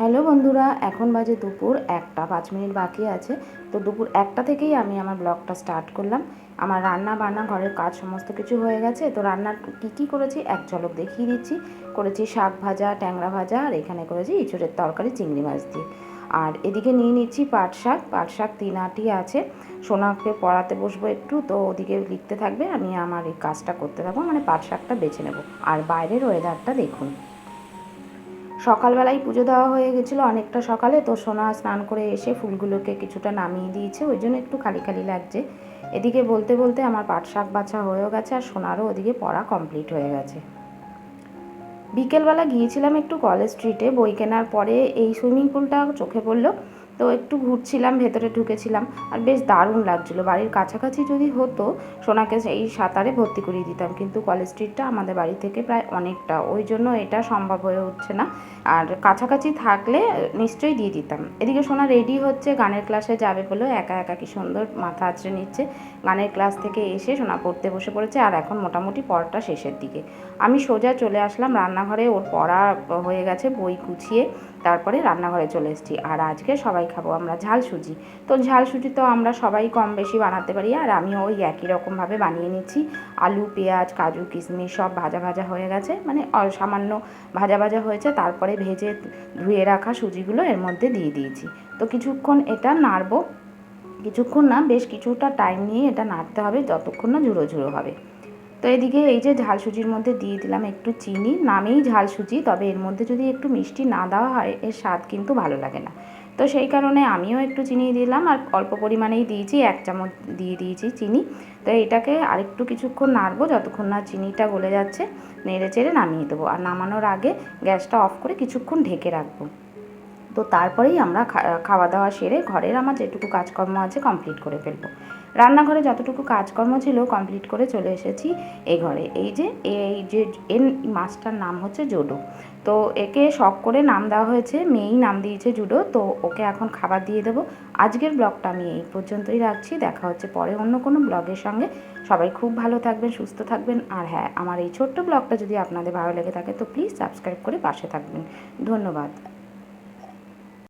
Hello বন্ধুরা, এখন বাজে দুপুর একটা, পাঁচ মিনিট বাকি আছে। তো দুপুর একটা থেকেই আমি আমার ব্লগটা স্টার্ট করলাম। আমার রান্না বান্না, ঘরের কাজ সমস্ত কিছু হয়ে গেছে। তো রান্নার কী কী করেছি, এক ঝলক দেখিয়ে দিচ্ছি। করেছি শাক ভাজা, ট্যাংরা ভাজা, আর এখানে করেছি ইঁচড়ের তরকারি, চিংড়ি মাছ দিয়ে। আর এদিকে নিয়ে নিচ্ছি পাট শাক। পাট শাক তিন আটি আছে। সোনাকে পড়াতে বসবো একটু, তো ওদিকে লিখতে থাকবে, আমি আমার এই কাজটা করতে থাকব। মানে পাট শাকটা বেছে নেব। আর বাইরের ওয়েদারটা দেখুন। সকালবেলায় পুজো দেওয়া হয়ে গেছিল অনেকটা সকালে, তো সোনা স্নান করে এসে ফুলগুলোকে কিছুটা নামিয়ে দিয়েছে, ওই জন্য একটু খালি খালি লাগছে। এদিকে বলতে বলতে আমার পাট শাক বাছা হয়েও গেছে আর সোনারও ওদিকে পড়া কমপ্লিট হয়ে গেছে। বিকেলবেলা গিয়েছিলাম একটু কলেজ স্ট্রিটে বই কেনার পরে এই সুইমিং পুলটা চোখে পড়ল। তো একটু ঘুরছিলাম, ভেতরে ঢুকেছিলাম আর বেশ দারুণ লাগছিল। বাড়ির কাছাকাছি যদি হতো, সোনাকে এই সাঁতারে ভর্তি করিয়ে দিতাম। কিন্তু কলেজ স্ট্রিটটা আমাদের বাড়ি থেকে প্রায় অনেকটা। ওই জন্য এটা সম্ভব হয়ে উঠছে না। আর কাছাকাছি থাকলে নিশ্চয়ই দিয়ে দিতাম। এদিকে সোনা রেডি হচ্ছে, গানের ক্লাসে যাবে বলে একা একা কি সুন্দর মাথা আঁচড়ে নিচ্ছে। গানের ক্লাস থেকে এসে সোনা পড়তে বসে পড়েছে আর এখন মোটামুটি পড়াটা শেষের দিকে। আমি সোজা চলে আসলাম রান্নাঘরে। ওর পড়া হয়ে গেছে বই গুছিয়ে। তারপরে রান্নাঘরে চলে এসেছি। আর আজকে সবাই খাব আমরা ঝাল সুজি। তো ঝাল সুজি তো আমরা সবাই কম বেশি বানাতে পারি, আর আমি ওই একই রকমভাবে বানিয়ে নিচ্ছি। আলু, পেঁয়াজ, কাজু, কিশমিশ সব ভাজা ভাজা হয়ে গেছে। মানে সামান্য ভাজা ভাজা হয়েছে। তারপরে ভেজে ধুয়ে রাখা সুজিগুলো এর মধ্যে দিয়ে দিয়েছি। তো কিছুক্ষণ এটা নাড়বো। কিছুক্ষণ না, বেশ কিছুটা টাইম নিয়ে এটা নাড়তে হবে, যতক্ষণ না ঝুড়ো ঝুড়ো হবে। তো এদিকে এই যে ঝাল সুজির মধ্যে দিয়ে দিলাম একটু চিনি, নামেই ঝাল সুজি তবে এর মধ্যে যদি একটু মিষ্টি না দেওয়া হয়, এর স্বাদ কিন্তু ভালো লাগে না। তো সেই কারণে আমিও একটু চিনি দিলাম আর অল্প পরিমাণেই দিয়েছি, এক চামচ দিয়ে দিয়েছি চিনি। তো এটাকে আরেকটু কিছুক্ষণ নাড়বো, যতক্ষণ না চিনিটা গলে যাচ্ছে, নেড়ে চেড়ে নামিয়ে দেবো। আর নামানোর আগে গ্যাসটা অফ করে কিছুক্ষণ ঢেকে রাখব। তো তারপরেই আমরা খাওয়া দাওয়া সেরে ঘরের আমার যেটুকু কাজকর্ম আছে কমপ্লিট করে ফেলব। রান্নাঘরে যতটুকু কাজকর্ম ছিল কমপ্লিট করে চলে এসেছি এই ঘরে। এই যে এই যে, এর মাছটার নাম হচ্ছে জোডো। তো একে শখ করে নাম দেওয়া হয়েছে, মেয়েই নাম দিয়েছে জুডো। তো ওকে এখন খাবার দিয়ে দেবো। আজকের ব্লগটা আমি এই পর্যন্তই রাখছি। দেখা হচ্ছে পরে অন্য কোনো ব্লগের সঙ্গে। সবাই খুব ভালো থাকবেন, সুস্থ থাকবেন। আর হ্যাঁ আমার এই ছোট্ট ব্লগটা যদি আপনাদের ভালো লেগে থাকে, তো প্লিজ সাবস্ক্রাইব করে পাশে থাকবেন। ধন্যবাদ।